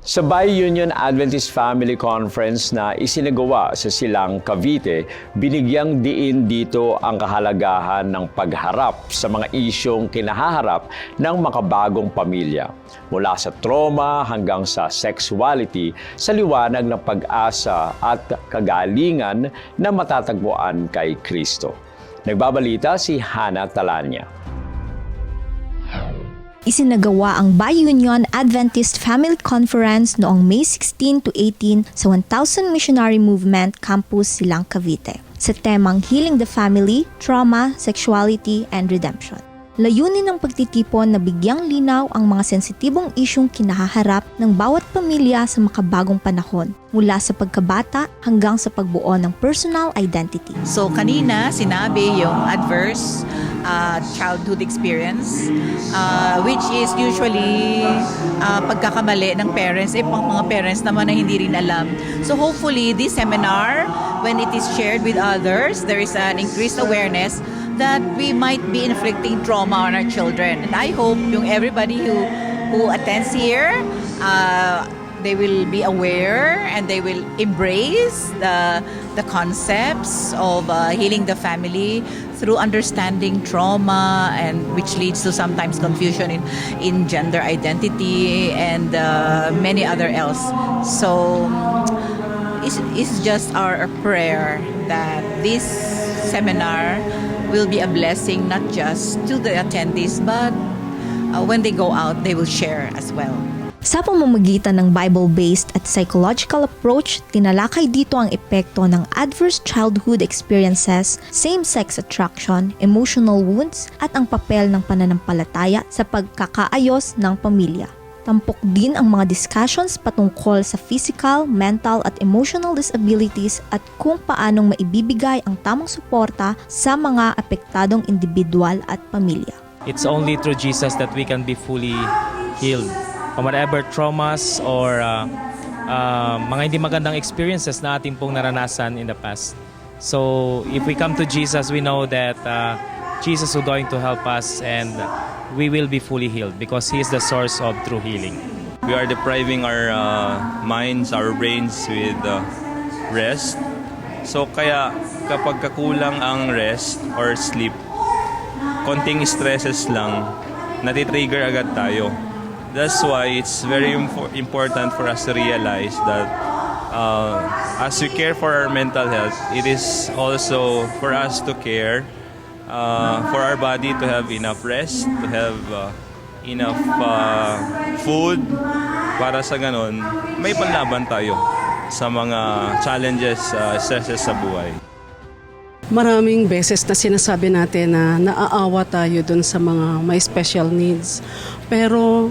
Sa Bi-Union Adventist Family Conference na isinagawa sa Silang Cavite, binigyang diin dito ang kahalagahan ng pagharap sa mga isyong kinahaharap ng makabagong pamilya. Mula sa trauma hanggang sa sexuality, sa liwanag ng pag-asa at kagalingan na matatagpuan kay Kristo. Nagbabalita si Hannah Talanya. Isinagawa ang Bi-Union Adventist Family Conference noong May 16 to 18 sa 1000 Missionary Movement Campus Silang Cavite sa temang Healing the Family, Trauma, Sexuality, and Redemption. Layunin ng pagtitipon na bigyang linaw ang mga sensitibong isyong kinahaharap ng bawat pamilya sa makabagong panahon mula sa pagkabata hanggang sa pagbuo ng personal identity. So kanina sinabi yung adverse uh, childhood experience uh, which is usually uh, pagkakamali ng parents eh pang mga parents naman na hindi rin alam. So hopefully this seminar when it is shared with others there is an increased awareness that we might be inflicting trauma on our children. And I hope yung everybody who who attends here uh, they will be aware and they will embrace the the concepts of uh, healing the family through understanding trauma and which leads to sometimes confusion in in gender identity and uh, many other else. So it's, it's just our prayer that this seminar will be a blessing not just to the attendees but uh, when they go out they will share as well Sa pamamagitan ng Bible-based at psychological approach, tinalakay dito ang epekto ng adverse childhood experiences, same-sex attraction, emotional wounds, at ang papel ng pananampalataya sa pagkakaayos ng pamilya. Tampok din ang mga discussions patungkol sa physical, mental at emotional disabilities at kung paanong maibibigay ang tamang suporta sa mga apektadong individual at pamilya. It's only through Jesus that we can be fully healed from whatever traumas or uh, uh, mga hindi magandang experiences na ating pong naranasan in the past. So if we come to Jesus, we know that uh, Jesus is going to help us and we will be fully healed because He is the source of true healing. We are depriving our uh, minds, our brains with uh, rest. So kaya kapag kakulang ang rest or sleep, konting stresses lang, natitrigger agad tayo. That's why it's very impo- important for us to realize that uh, as we care for our mental health, it is also for us to care uh, for our body to have enough rest, to have uh, enough uh, food para sa ganon, may panlaban tayo sa mga challenges, uh, stresses sa buhay. Maraming beses na sinasabi natin na naaawa tayo dun sa mga may special needs. Pero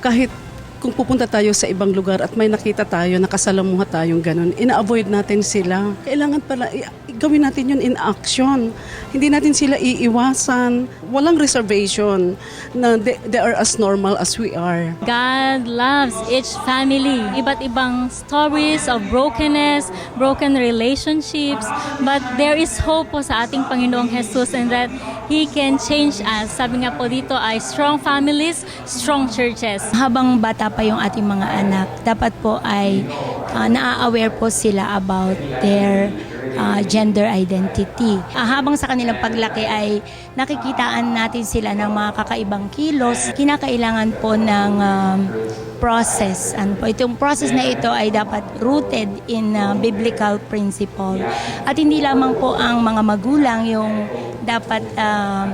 kahit kung pupunta tayo sa ibang lugar at may nakita tayo, nakasalamuha tayong ganun, ina-avoid natin sila. Kailangan pala, gawin natin yun in action. Hindi natin sila iiwasan. Walang reservation na they, they are as normal as we are. God loves each family. Iba't ibang stories of brokenness, broken relationships, but there is hope po sa ating Panginoong Jesus and that He can change us. Sabi nga po dito ay strong families, strong churches. habang bata pa yung ating mga anak, dapat po ay uh, naa-aware po sila about their uh, gender identity. Ah, habang sa kanilang paglaki ay nakikitaan natin sila ng mga kakaibang kilos, kinakailangan po ng um, process. Ano po, itong process na ito ay dapat rooted in uh, biblical principle. At hindi lamang po ang mga magulang yung dapat uh,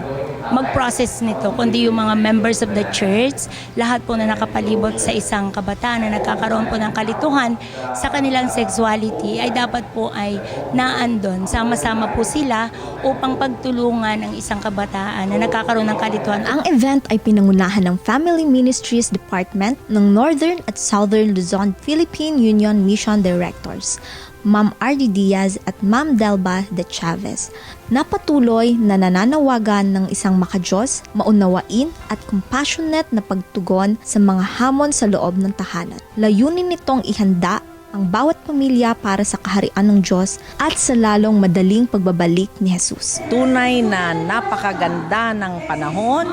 mag-process nito, kundi yung mga members of the church, lahat po na nakapalibot sa isang kabataan na nagkakaroon po ng kalituhan sa kanilang sexuality ay dapat po ay naandon. Sama-sama po sila upang pagtulungan ang isang kabataan na nagkakaroon ng kalituhan. Ang event ay pinangunahan ng Family Ministries Department ng Northern at Southern Luzon Philippine Union Mission Directors, Ma'am Ardy Diaz at Ma'am Delba de Chavez, na patuloy na nananawagan ng isang makajos, maunawain at compassionate na pagtugon sa mga hamon sa loob ng tahanan. Layunin nitong ihanda ang bawat pamilya para sa kaharian ng Diyos at sa lalong madaling pagbabalik ni Jesus. tunay na napakaganda ng panahon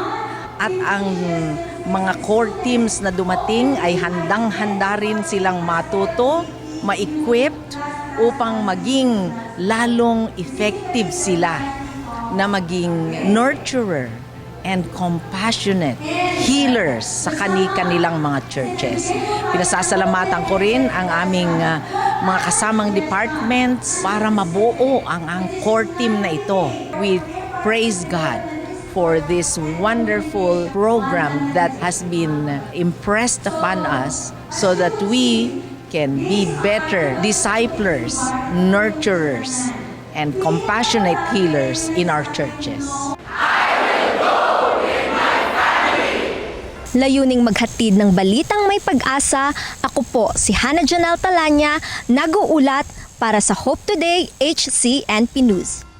at ang mga core teams na dumating ay handang-handa rin silang matuto, ma-equipped upang maging lalong effective sila na maging nurturer and compassionate healers sa kani-kanilang mga churches. Pinasasalamatan ko rin ang aming ah, mga kasamang departments para mabuo ang, ang core team na ito. We praise God for this wonderful program that has been impressed upon us so that we can be better disciplers, nurturers, and compassionate healers in our churches. Layuning maghatid ng balitang may pag-asa, ako po si Hannah Janelle Talanya, nag-uulat para sa Hope Today HCNP News.